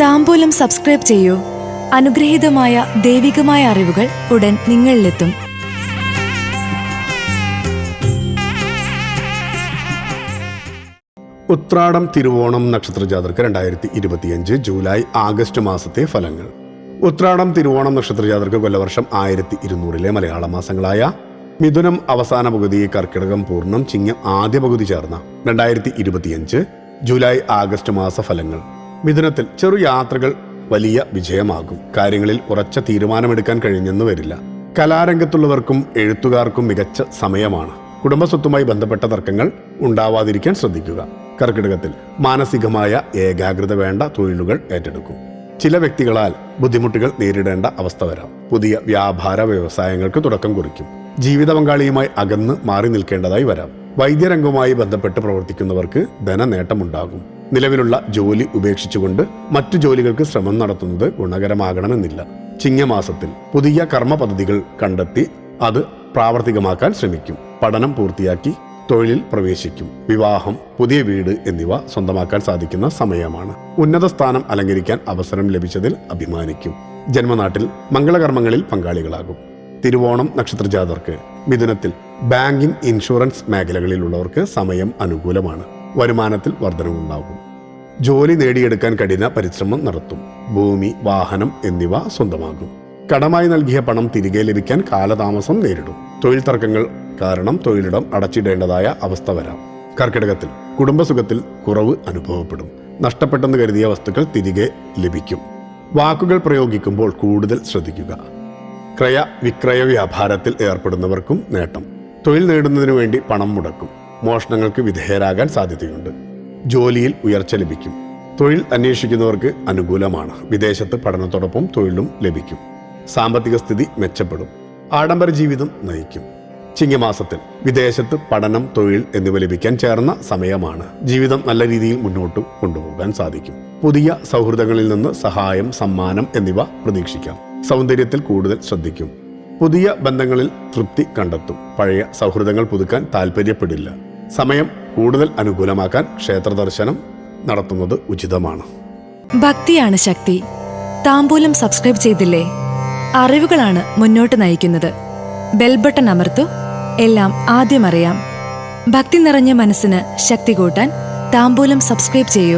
താമ്പൂലം subscribe ചെയ്യൂ. അനുഗ്രഹീതമായ ദൈവികമായ അറിവുകൾ ഉടൻ നിങ്ങളിലെത്തും. ഉത്രാടം തിരുവോണം നക്ഷത്ര ജാതർക്ക് രണ്ടായിരത്തി ഇരുപത്തിയഞ്ച് ജൂലൈ ആഗസ്റ്റ് മാസത്തെ ഫലങ്ങൾ. ഉത്രാടം തിരുവോണം നക്ഷത്ര ജാതർക്ക് കൊല്ലവർഷം ആയിരത്തി ഇരുന്നൂറിലെ മലയാള മാസങ്ങളായ മിഥുനം അവസാന പകുതി കർക്കിടകം പൂർണം ചിങ്ങം ആദ്യ പകുതി ചേർന്ന രണ്ടായിരത്തി ഇരുപത്തിയഞ്ച് ജൂലൈ ആഗസ്റ്റ് മാസ ഫലങ്ങൾ. മിഥുനത്തിൽ ചെറു യാത്രകൾ വലിയ വിജയമാകും. കാര്യങ്ങളിൽ ഉറച്ച തീരുമാനമെടുക്കാൻ കഴിഞ്ഞെന്ന് വരില്ല. കലാരംഗത്തുള്ളവർക്കും എഴുത്തുകാർക്കും മികച്ച സമയമാണ്. കുടുംബസ്വത്തുമായി ബന്ധപ്പെട്ട തർക്കങ്ങൾ ഉണ്ടാവാതിരിക്കാൻ ശ്രദ്ധിക്കുക. കർക്കിടകത്തിൽ മാനസികമായ ഏകാഗ്രത വേണ്ട തൊഴിലുകൾ ഏറ്റെടുക്കും. ചില വ്യക്തികളാൽ ബുദ്ധിമുട്ടുകൾ നേരിടേണ്ട അവസ്ഥ വരാം. പുതിയ വ്യാപാര വ്യവസായങ്ങൾക്ക് തുടക്കം കുറിക്കും. ജീവിത പങ്കാളിയുമായി അകന്ന് മാറി നിൽക്കേണ്ടതായി വരാം. വൈദ്യരംഗവുമായി ബന്ധപ്പെട്ട് പ്രവർത്തിക്കുന്നവർക്ക് ധനനേട്ടമുണ്ടാകും. നിലവിലുള്ള ജോലി ഉപേക്ഷിച്ചുകൊണ്ട് മറ്റു ജോലികൾക്ക് ശ്രമം നടത്തുന്നത് ഗുണകരമാകണമെന്നില്ല. ചിങ്ങമാസത്തിൽ പുതിയ കർമ്മ പദ്ധതികൾ കണ്ടെത്തി അത് പ്രാവർത്തികമാക്കാൻ ശ്രമിക്കും. പഠനം പൂർത്തിയാക്കി തൊഴിലിൽ പ്രവേശിക്കും. വിവാഹം പുതിയ വീട് എന്നിവ സ്വന്തമാക്കാൻ സാധിക്കുന്ന സമയമാണ്. ഉന്നത സ്ഥാനം അലങ്കരിക്കാൻ അവസരം ലഭിച്ചതിൽ അഭിമാനിക്കും. ജന്മനാട്ടിൽ മംഗളകർമ്മങ്ങളിൽ പങ്കാളികളാകും. തിരുവോണം നക്ഷത്രജാതർക്ക് മിഥുനത്തിൽ ബാങ്കിംഗ് ഇൻഷുറൻസ് മേഖലകളിലുള്ളവർക്ക് സമയം അനുകൂലമാണ്. വരുമാനത്തിൽ വർധനവുണ്ടാകും. ജോലി നേടിയെടുക്കാൻ കഠിന പരിശ്രമം നടത്തും. ഭൂമി വാഹനം എന്നിവ സ്വന്തമാകും കടമായി നൽകിയ പണം തിരികെ ലഭിക്കാൻ കാലതാമസം നേരിടും. തൊഴിൽ തർക്കങ്ങൾ കാരണം തൊഴിലിടം അടച്ചിടേണ്ടതായ അവസ്ഥ വരാം. കർക്കിടകത്തിൽ കുടുംബസുഖത്തിൽ കുറവ് അനുഭവപ്പെടും. നഷ്ടപ്പെട്ടെന്ന് കരുതിയ വസ്തുക്കൾ തിരികെ ലഭിക്കും. വാക്കുകൾ പ്രയോഗിക്കുമ്പോൾ കൂടുതൽ ശ്രദ്ധിക്കുക. ക്രയ വിക്രയ വ്യാപാരത്തിൽ ഏർപ്പെടുന്നവർക്കും നേട്ടം. തൊഴിൽ നേടുന്നതിനു വേണ്ടി പണം മുടക്കും. മോഷണങ്ങൾക്ക് വിധേയരാകാൻ സാധ്യതയുണ്ട്. ജോലിയിൽ ഉയർച്ച ലഭിക്കും. തൊഴിൽ അന്വേഷിക്കുന്നവർക്ക് അനുകൂലമാണ്. വിദേശത്ത് പഠനത്തോടൊപ്പം തൊഴിലും ലഭിക്കും. സാമ്പത്തിക സ്ഥിതി മെച്ചപ്പെടും. ആഡംബര ജീവിതം നയിക്കും. ചിങ്ങമാസത്തിൽ വിദേശത്ത് പഠനം തൊഴിൽ എന്നിവ ലഭിക്കാൻ ചേർന്ന സമയമാണ്. ജീവിതം നല്ല രീതിയിൽ മുന്നോട്ട് കൊണ്ടുപോകാൻ സാധിക്കും. പുതിയ സൗഹൃദങ്ങളിൽ നിന്ന് സഹായം സമ്മാനം എന്നിവ പ്രതീക്ഷിക്കാം. സൗന്ദര്യത്തിൽ കൂടുതൽ ശ്രദ്ധിക്കും. പുതിയ ബന്ധങ്ങളിൽ തൃപ്തി കണ്ടെത്തും. പഴയ സൗഹൃദങ്ങൾ പുതുക്കാൻ താല്പര്യപ്പെടില്ല സമയം കൂടുതൽ അനുകൂലമാക്കാൻ ക്ഷേത്ര ദർശനം നടത്തുന്നത് ഉചിതമാണ്. ഭക്തിയാണ് ശക്തി. താമ്പൂലം സബ്സ്ക്രൈബ് ചെയ്തില്ലേ? അറിവുകളാണ് മുന്നോട്ട് നയിക്കുന്നത്. ബെൽബട്ടൺ അമർത്തു. എല്ലാം ആദ്യം അറിയാം. ഭക്തി നിറഞ്ഞ മനസ്സിന് ശക്തി കൂട്ടാൻ താമ്പൂലം സബ്സ്ക്രൈബ് ചെയ്യൂ.